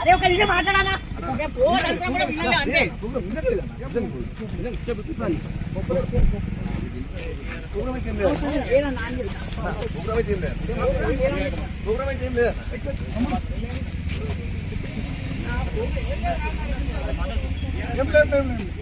అరే ఒక నిజం మాట్లాడాలా ఏం లేదు.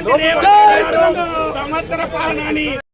ముఖ్యమంత్రి సంవత్సర పాలన